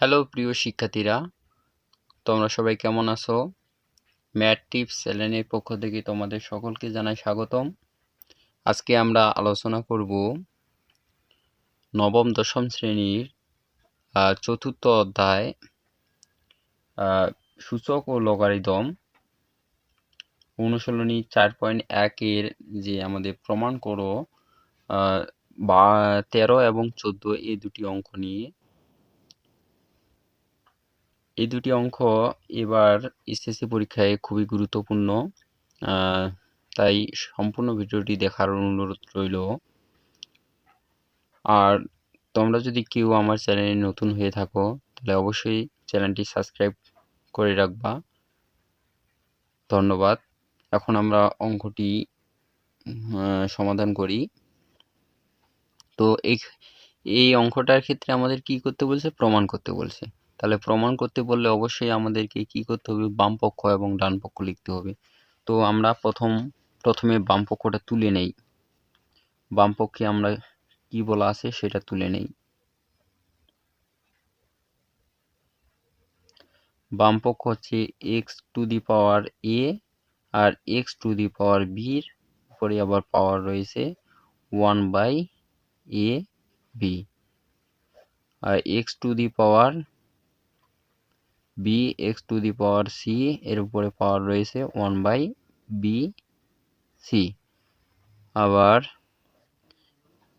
Hello প্রিয় শিক্ষার্থীরা, তোমরা সবাই কেমন আছো? ম্যাথ টিপস চ্যানেলের পক্ষ থেকে তোমাদের সকলকে জানাই স্বাগতম। আজকে আমরা আলোচনা করব নবম দশম শ্রেণির চতুর্থ অধ্যায় সূচক ও লগারিদম অনুশীলনী চার পয়েন্ট একের যে আমাদের প্রমাণ করো বা তেরো এবং চোদ্দ এই দুটি অঙ্ক নিয়ে। এই দুটি অঙ্ক এবার এসএসসি পরীক্ষায় খুবই গুরুত্বপূর্ণ। তাই সম্পূর্ণ ভিডিওটি দেখার অনুরোধ রইল। আর তোমরা যদি কেউ আমার চ্যানেলে নতুন হয়ে থাকো, তাহলে অবশ্যই চ্যানেলটি সাবস্ক্রাইব করে রাখবা। ধন্যবাদ। এখন আমরা অঙ্কটি সমাধান করি। তো এই এই অঙ্কটার ক্ষেত্রে আমাদের কি করতে বলছে? প্রমাণ করতে বলছে। তাহলে প্রমাণ করতে বললে অবশ্যই আমাদেরকে কি করতে হবে? বাম পক্ষ এবং ডান পক্ষ লিখতে হবে। তো আমরা প্রথম, প্রথমে বাম পক্ষটা তুলে নেই। বাম পক্ষে আমরা কি বলা আছে সেটা তুলে নেই। বাম পক্ষ হচ্ছে X to the power A R X to the power বির উপরে আবার পাওয়ার রয়েছে one by A B R X to the power B X to the power C এর উপরে পাওয়ার রয়েছে ওয়ান বাই বি সি আবার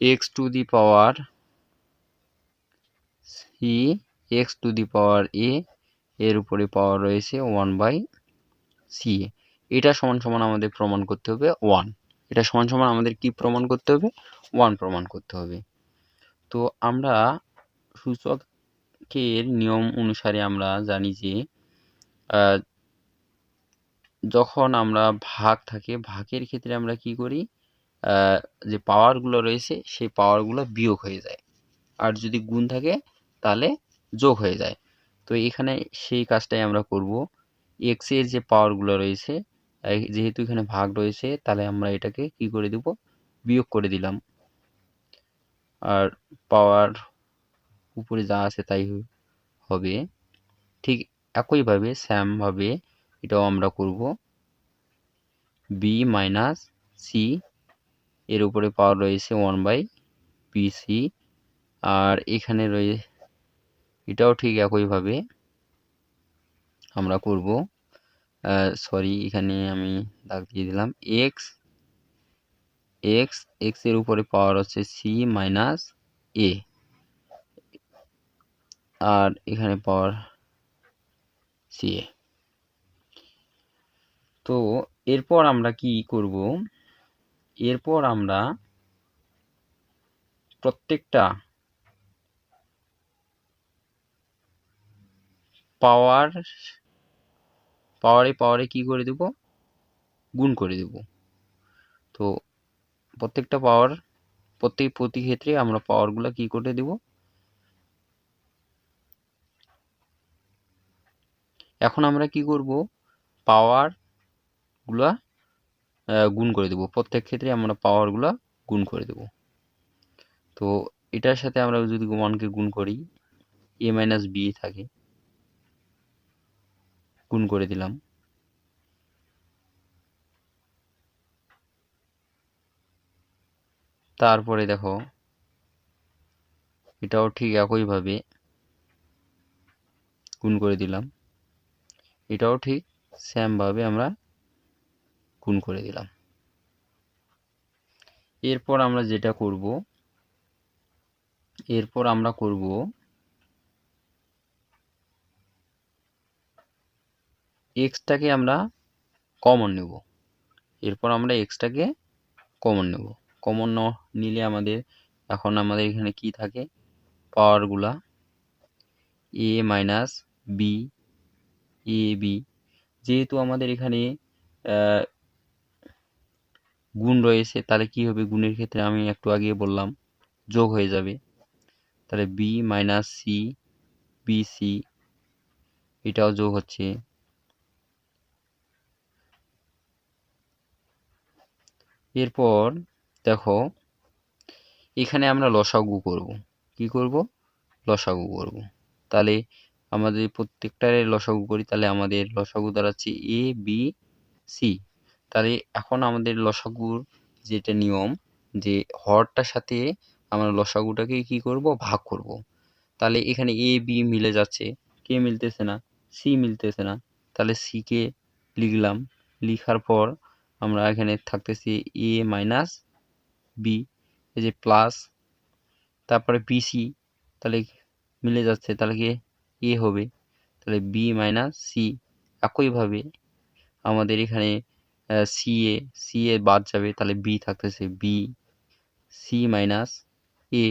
X to the power C X to the power A এর উপরে power রয়েছে one by C এটা সমান সমান আমাদের প্রমাণ করতে হবে ওয়ান এটা সমান সমান আমাদের কি প্রমাণ করতে হবে? ওয়ান প্রমাণ করতে হবে। তো আমরা সূচকের নিয়ম অনুসারে আমরা জানি যে যখন আমরা ভাগ থাকে, ভাগের ক্ষেত্রে আমরা কি করি? যে পাওয়ারগুলো রয়েছে, সেই পাওয়ারগুলো বিয়োগ হয়ে যায়। আর যদি গুণ থাকে, তাহলে যোগ হয়ে যায়। তো এখানে সেই কাজটাই আমরা করব। এক্সের যে পাওয়ারগুলো রয়েছে যেহেতু এখানে ভাগ রয়েছে, তাহলে আমরা এটাকে কি করে দেব? বিয়োগ করে দিলাম। আর পাওয়ার উপরে যা আছে তাই হবে। ঠিক একইভাবে স্যামভাবে এটাও আমরা করব। বি মাইনাস সি এর উপরে পাওয়ার রয়েছে ওয়ান বাই পিসি আর এখানে রয়ে, এটাও ঠিক একইভাবে আমরা করব। সরি এখানে আমি দাগ দিয়ে দিলাম। এক্স এক্স এক্সের উপরে পাওয়ার হচ্ছে সি মাইনাস এ আর এখানে পাওয়ার সি এ। তো এরপর আমরা কি করব? এরপর আমরা প্রত্যেকটা পাওয়ার পাওয়ারে পাওয়ারে কি করে দেব? গুণ করে দেব। তো প্রত্যেকটা পাওয়ার প্রত্যেক প্রতি ক্ষেত্রে আমরা পাওয়ারগুলো কি করে দেব? এখন আমরা কি করব? পাওয়ারগুলা আহ, গুণ করে দেব। প্রত্যেক ক্ষেত্রে আমরা পাওয়ারগুলা গুণ করে দেব। তো এটার সাথে আমরা যদি ওয়ানকে গুণ করি এ মাইনাস বি থাকে গুণ করে দিলাম। তারপরে দেখো এটাও ঠিক একইভাবে গুণ করে দিলাম। এটাও ঠিক সেমভাবে আমরা গুণ করে দিলাম। এরপর আমরা যেটা করব, এরপর আমরা করব এক্সটাকে আমরা কমন নেব। এরপর আমরা এক্সটাকে কমন নেব। কমন নিলে আমাদের, এখন আমাদের এখানে কি থাকে? পাওয়ারগুলা এ মাইনাস বি এ যেহেতু আমাদের এখানে গুণ রয়েছে, তাহলে কি হবে? গুণের ক্ষেত্রে আমি একটু আগে বললাম, যোগ হয়ে যাবে। তাহলে B minus C B C এটাও যোগ হচ্ছে। এরপর দেখো, এখানে আমরা লসাগু করব। কি করব? লসাগু করব। তাহলে আমাদের প্রত্যেকটারে লসাগু করি, তাহলে আমাদের লসাগু দাঁড়াচ্ছে এ বি সি তাহলে এখন আমাদের লসাগুর যেটা নিয়ম, যে হরটার সাথে আমরা লসাগুটাকে কি করব? ভাগ করব। তাহলে এখানে এ বি মিলে যাচ্ছে। কে মিলতেছে না? সি মিলতেছে না। তাহলে সিকে লিখলাম। লিখার পর আমরা এখানে থাকতেছি এ মাইনাস বি এই যে প্লাস তারপরে বিসি তাহলে মিলে যাচ্ছে। তাহলে কি এ হবে, তাহলে বি মাইনাস সি একইভাবে আমাদের এখানে সি এ সি এ বাদ যাবে, তাহলে বি থাকতেছে B C minus A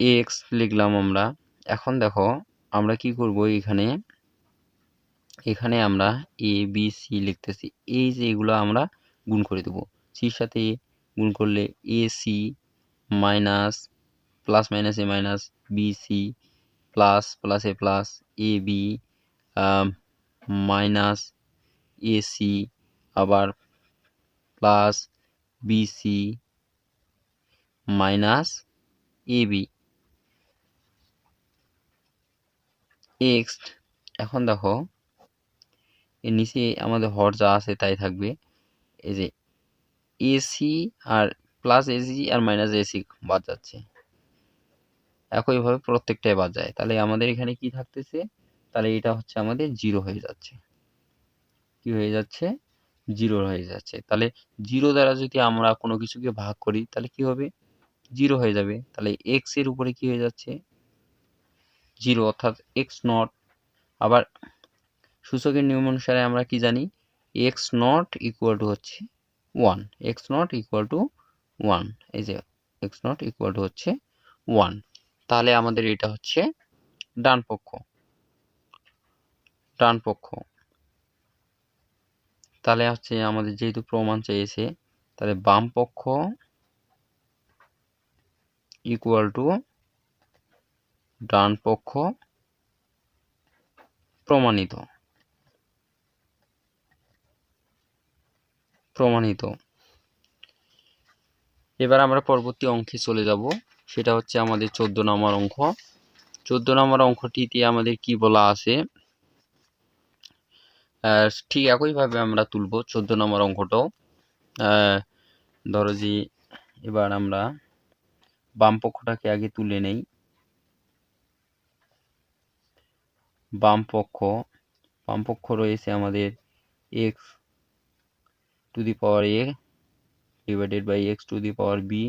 X লিখলাম আমরা। এখন দেখো, আমরা কি করব এখানে? এখানে আমরা এ বি সি লিখতেছি। এই যে এগুলো আমরা গুণ করে দেবো। সির সাথে গুণ করলে A C minus plus minus A minus B C plus plus A plus A B minus A C আবার plus B C minus A B X এখন দেখো, এর নিচে আমাদের হর যা আছে তাই থাকবে। এই যে AC R plus AC R minus AC বাদ যাচ্ছে। একইভাবে প্রত্যেকটাই বাদ যায়। তাহলে আমাদের এখানে কি থাকতেছে? তাহলে এটা হচ্ছে আমাদের জিরো হয়ে যাচ্ছে। কি হয়ে যাচ্ছে? জিরো হয়ে যাচ্ছে। তাহলে জিরো দ্বারা যদি আমরা কোনো কিছুকে ভাগ করি, তাহলে কি হবে? জিরো হয়ে যাবে। তাহলে এক্সের উপরে কি হয়ে যাচ্ছে? জিরো অর্থাৎ এক্স নট আবার সূচকের নিয়ম অনুসারে আমরা কি জানি? এক্স নট ইকুয়াল টু হচ্ছে one X not equal to one এই যে এক্স নট ইকুয়াল টু হচ্ছে ওয়ান তাহলে আমাদের এটা হচ্ছে ডান পক্ষ। ডান পক্ষ। তাহলে হচ্ছে আমাদের যেহেতু প্রমাণ চেয়েছে, তাহলে বাম পক্ষ ইকুয়াল টু ডান পক্ষ প্রমাণিত। প্রমাণিত। এবার আমরা পরবর্তী অঙ্কে চলে যাব। সেটা হচ্ছে আমাদের চোদ্দ নম্বর অঙ্ক চোদ্দ নম্বর অঙ্কটিতে আমাদের কি বলা আছে? ঠিক একইভাবে আমরা তুলব চোদ্দ নম্বর অঙ্কটাও ধরো যে এবার আমরা বাম পক্ষটাকে আগে তুলে নেই। বাম পক্ষ বাম পক্ষ রয়েছে আমাদের X to the power A divided by X to the power B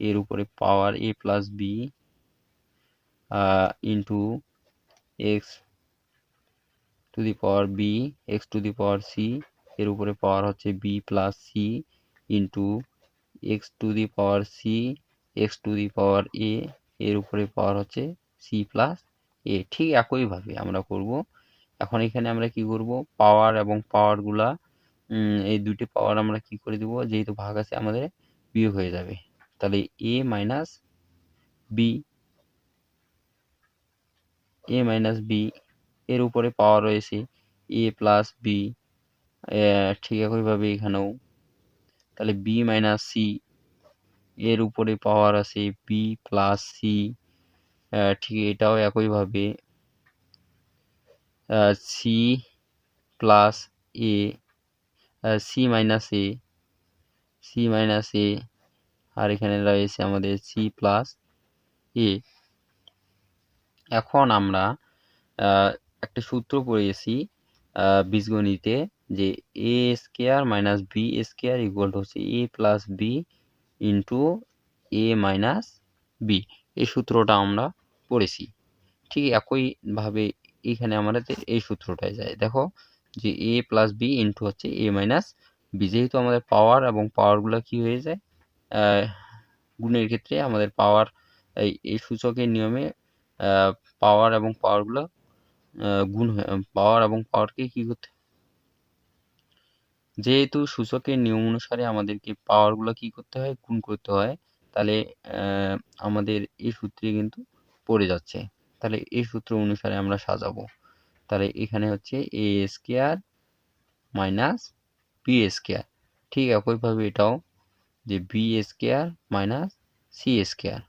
এর উপরে power A plus B into X to the power B X to the power C এর উপরে পাওয়ার হচ্ছে B plus C into X to the power C X to the power A এর উপরে power হচ্ছে C plus এ ঠিক একইভাবে আমরা করব। এখন এখানে আমরা কি করব? পাওয়ার এবং পাওয়ারগুলা এই দুটি পাওয়ার আমরা কি করে দেব? যেহেতু ভাগ আছে আমাদের, বিয়োগ হয়ে যাবে। তাহলে A minus B A minus B এর উপরে পাওয়ার রয়েছে এ প্লাস বি ঠিক একইভাবে এখানেও। তাহলে বি মাইনাস সি এর উপরে পাওয়ার আছে বি প্লাস সি ঠিক এটাও একইভাবে। C plus A C minus A C minus A আর এখানে রয়েছে আমাদের সি প্লাস এ এখন আমরা একটা সূত্র পড়েছি বীজগণিতে যে A square minus B square equal to হচ্ছে A plus B into A minus B এই সূত্রটা আমরা পড়েছি। ঠিক একইভাবে এখানে আমাদের এই সূত্রটায় যায়। দেখো যে এ প্লাস বি ইন্টু হচ্ছে এ মাইনাস বি যেহেতু আমাদের পাওয়ার এবং পাওয়ারগুলো কি হয়ে যায়? গুণের ক্ষেত্রে আমাদের পাওয়ার এই সূচকের নিয়মে পাওয়ার এবং পাওয়ারগুলো গুণ পাওয়ার এবং পাওয়ারকে কি করতে যেহেতু সূচকের নিয়ম অনুসারে আমাদেরকে পাওয়ারগুলো কি করতে হয়? গুণ করতে হয়। তাহলে আমাদের এই সূত্রে কিন্তু পড়ে যাচ্ছে। তাহলে এই সূত্র অনুসারে আমরা সাজাবো। তাহলে এখানে হচ্ছে A square minus B square ঠিক একইভাবে এটাও যে B square minus C square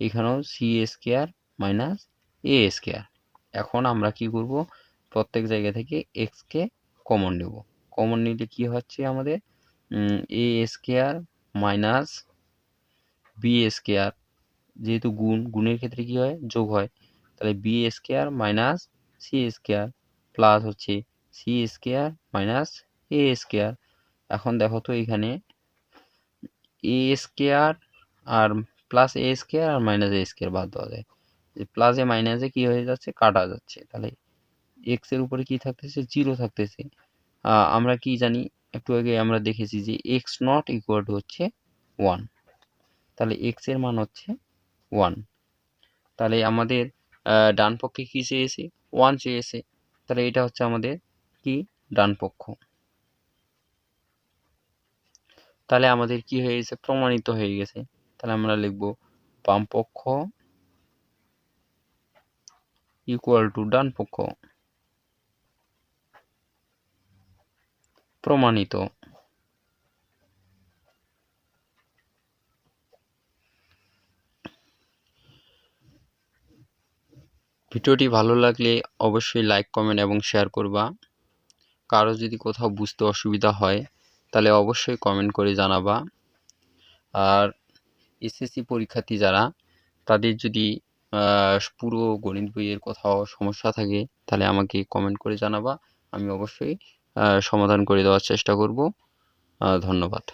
এখানেও C square minus A square এখন আমরা কি করব? প্রত্যেক জায়গা থেকে এক্সকে কমন নেব। কমন নিলে কি হচ্ছে আমাদের? A square minus B square যেহেতু গুণ, গুণের ক্ষেত্রে কি হয়? যোগ হয়। তাহলে B square minus C square plus হচ্ছে C square minus A square এখন দেখো তো এখানে এ স্কোয়ার আর প্লাস এ স্কোয়ার আর মাইনাস এ স্কোয়ার বাদ দেওয়া যায়। প্লাসে মাইনাসে কি হয়ে যাচ্ছে? কাটা যাচ্ছে। তাহলে এক্সের উপরে কি থাকতেছে? জিরো থাকতেছে। আমরা কি জানি? একটু আগে আমরা দেখেছি যে এক্স নট ইকুয়াল টু হচ্ছে ওয়ান তাহলে এক্সের মান হচ্ছে ওয়ান তাহলে আমাদের ডান পক্ষে কি চেয়েছে? ওয়ান চেয়েছে। তাহলে এটা হচ্ছে আমাদের কি? ডান পক্ষ। তাহলে আমাদের কি হয়ে গেছে? প্রমাণিত হয়ে গেছে। তাহলে আমরা লিখব বাম পক্ষ ইকুয়াল টু ডান পক্ষ। প্রমাণিত। ভিডিওটি ভালো লাগলে অবশ্যই লাইক কমেন্ট এবং শেয়ার করবা। কারও যদি কোথাও বুঝতে অসুবিধা হয়, তাহলে অবশ্যই কমেন্ট করে জানাবা। আর এসএসসি পরীক্ষার্থী যারা, তাদের যদি পুরো গণিত বইয়ের কোথাও সমস্যা থাকে, তাহলে আমাকে কমেন্ট করে জানাবা। আমি অবশ্যই সমাধান করে দেওয়ার চেষ্টা করব। ধন্যবাদ।